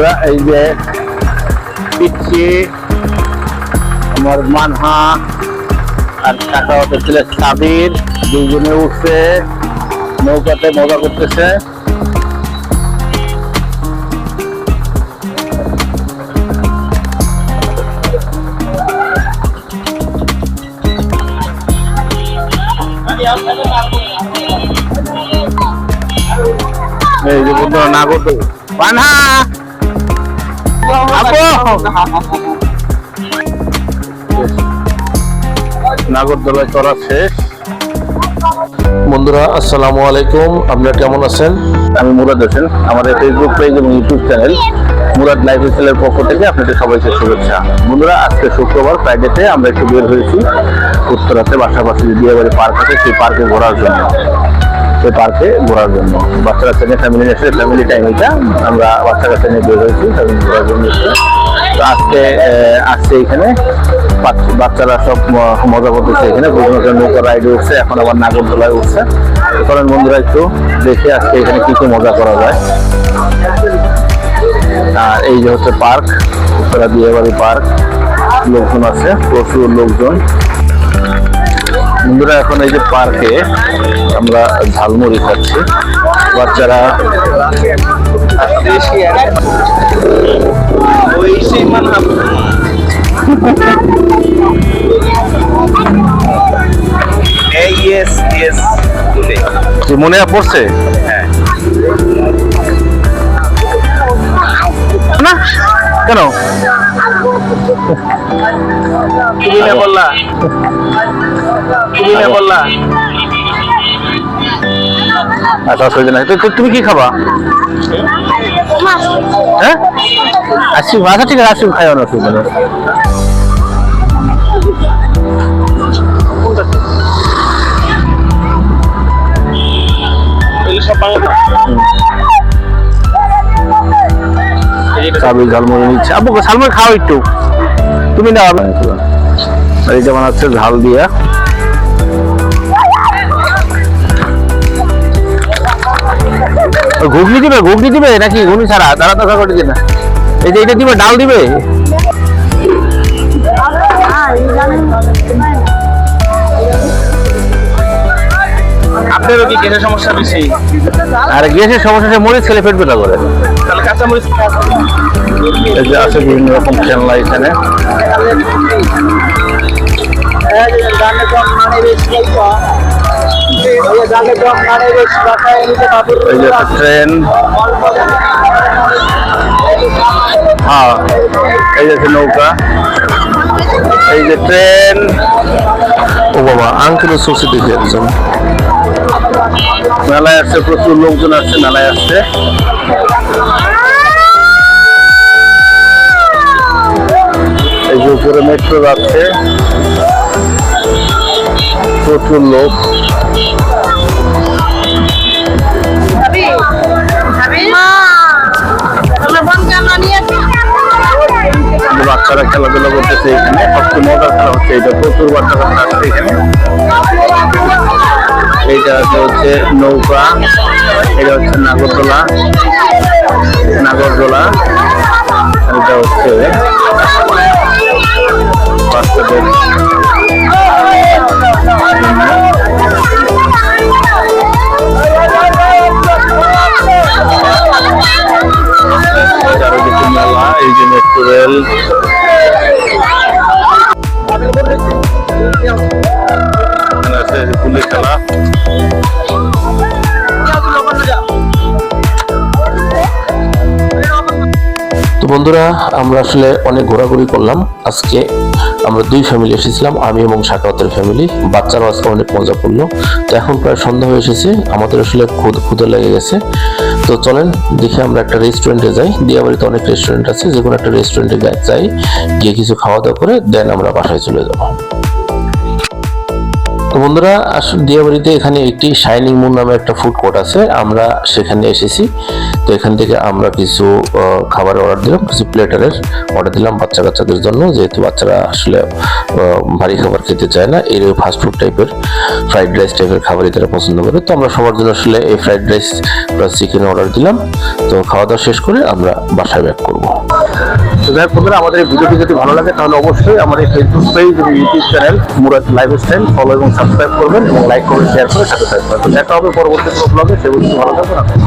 বন্ধুরা, এই যে পিচ্ছি, আমার মানহা আর টাকা হতে ছেলে সাবির দুজনে উঠছে, নৌকাতে মজা করতেছে। এই যে বন্ধুরা নাগর মানহা! আপু নাগরদোলায় চড়া শেষ। বন্ধুরা, আসসালামু আলাইকুম। আপনারা কেমন আছেন? আমি মুরাদ হোসেন। আমাদের ফেসবুক পেজ এবং ইউটিউব চ্যানেল মুরাদ লাইফ স্টাইলের পক্ষ থেকে আপনাদের সবাইকে শুভেচ্ছা। বন্ধুরা, আজকে শুক্রবার ফ্রাইডেতে আমরা একটু বের হয়েছি উত্তরাতে। পাশাপাশি দিয়াবাড়ি পার্ক আছে, সেই পার্কে ঘোরার জন্য। সেই পার্কে ঘোরার জন্য। বাচ্চা কাচ্চা নিয়ে ফ্যামিলি নিয়ে এসে ফ্যামিলি টাইম এটা। আমরা বাচ্চা কাচ্চা নিয়ে বের হয়েছি ফ্যামিলি ঘোরার জন্য। তো আজকে আসছে এখানে। বাচ- বাচ্চারা সব মজা করতেছে এখানে। ধরনের নৌকা রাইডে উঠছে, এখন আবার নাগরদোলায় উঠছে। চলেন বন্ধুরা, একটু দেখে আজকে এখানে কি কি মজা করা যায়। আর এই যে হচ্ছে পার্ক, উত্তরা দিয়াবাড়ি পার্ক। লোকজন আছে, প্রচুর লোকজন। বন্ধুরা এখন এই যে পার্কে আমরা ঝালমুড়ি খাচ্ছি। বাচ্চারা মনে পড়ছে? না। কেন? তুমি না বললা। আচ্ছা অসুবিধা নাই তো তো তুমি কি খাবা? হ্যাঁ? আচ্ছা ঠিক আছে খাই অসুবিধা নেই ঝালমুড়ি নিচ্ছে। ঝালমুড়ি খাও একটু। তুমি না আর এটা বানাচ্ছে ঝাল দিয়া। ঘুগনি দিবে ঘুগনি দিবে নাকি ঘুগনি ছাড়া? তারা তো করে দিবে না। এই যে এটা দিবে ডাল দিবে? আপনারও কি গ্যাসের সমস্যা বেশি? আর গ্যাসের সমস্যা মরিচ খেলে পেট ব্যথা করে। তাহলে কাঁচামরিচ এই যে আছে বিভিন্ন রকম খেলনা এখানে। এই যে ট্রেন হ্যাঁ এই যে নৌকা এই যে ট্রেন ও বাবা আঙ্কেল সরষে দেখে একজন মেলায় আসছে প্রচুর লোকজন আসছে মেলায় আসছে এই যে উপরে মেট্রো যাচ্ছে। প্রচুর লোক। বাচ্চারা খেলাধুলা করতেছে এখানে সবচেয়ে মজার খেলা হচ্ছে এটা প্রচুর বাচ্চা কাচ্চা আসছে এখানে। এইটা হচ্ছে নৌকা এটা হচ্ছে নাগরদোলা নাগরদোলা এটা হচ্ছে বাচ্চাদের তো বন্ধুরা, আমরা আসলে অনেক ঘোরাঘুরি করলাম। আজকে আমরা দুই ফ্যামিলি এসেছিলাম, আমি এবং সাকাওয়াতের ফ্যামিলি বাচ্চারাও আজকে অনেক মজা করল। তো এখন প্রায় সন্ধ্যা হয়ে এসেছে। আমাদের আসলে ক্ষুদে লেগে গেছে। তো চলেন দেখি আমরা একটা রেস্টুরেন্টে যাই। দিয়াবাড়িতে অনেক রেস্টুরেন্ট আছে যে কোনো একটা রেস্টুরেন্টে যাই গিয়ে কিছু খাওয়া দাওয়া করে দেন আমরা বাসায় চলে যাব। তো বন্ধুরা দিয়াবাড়িতে এখানে একটি শাইনিং মুন নামে একটা ফুড কোর্ট আছে। আমরা সেখানে এসেছি। তো এখান থেকে আমরা কিছু আহ, খাবারের অর্ডার দিলাম কিছু প্লেটারের অর্ডার দিলাম বাচ্চা কাচ্চাদের জন্য। যেহেতু বাচ্চারা আসলে ভারী খাবার খেতে চায় না এর ফাস্ট ফুড টাইপের ফ্রাইড রাইস টাইপের খাবারই তারা পছন্দ করে। তো আমরা সবার জন্য আসলে এই fried rice plus chicken order দিলাম। তো খাওয়া দাওয়া শেষ করে আমরা বাসায় ব্যাক করব। তো যাই আমাদের এই ভিডিওটি যদি ভালো লাগে, তাহলে অবশ্যই আমাদের ফেসবুক পেজ এবং YouTube channel Murad life style follow এবং সাবস্ক্রাইব করবেন এবং লাইক করবেন শেয়ার করে সাথে থাকবেন দেখা হবে পরবর্তী কোনো ব্লগে সেগুলো ভালো থাকবেন।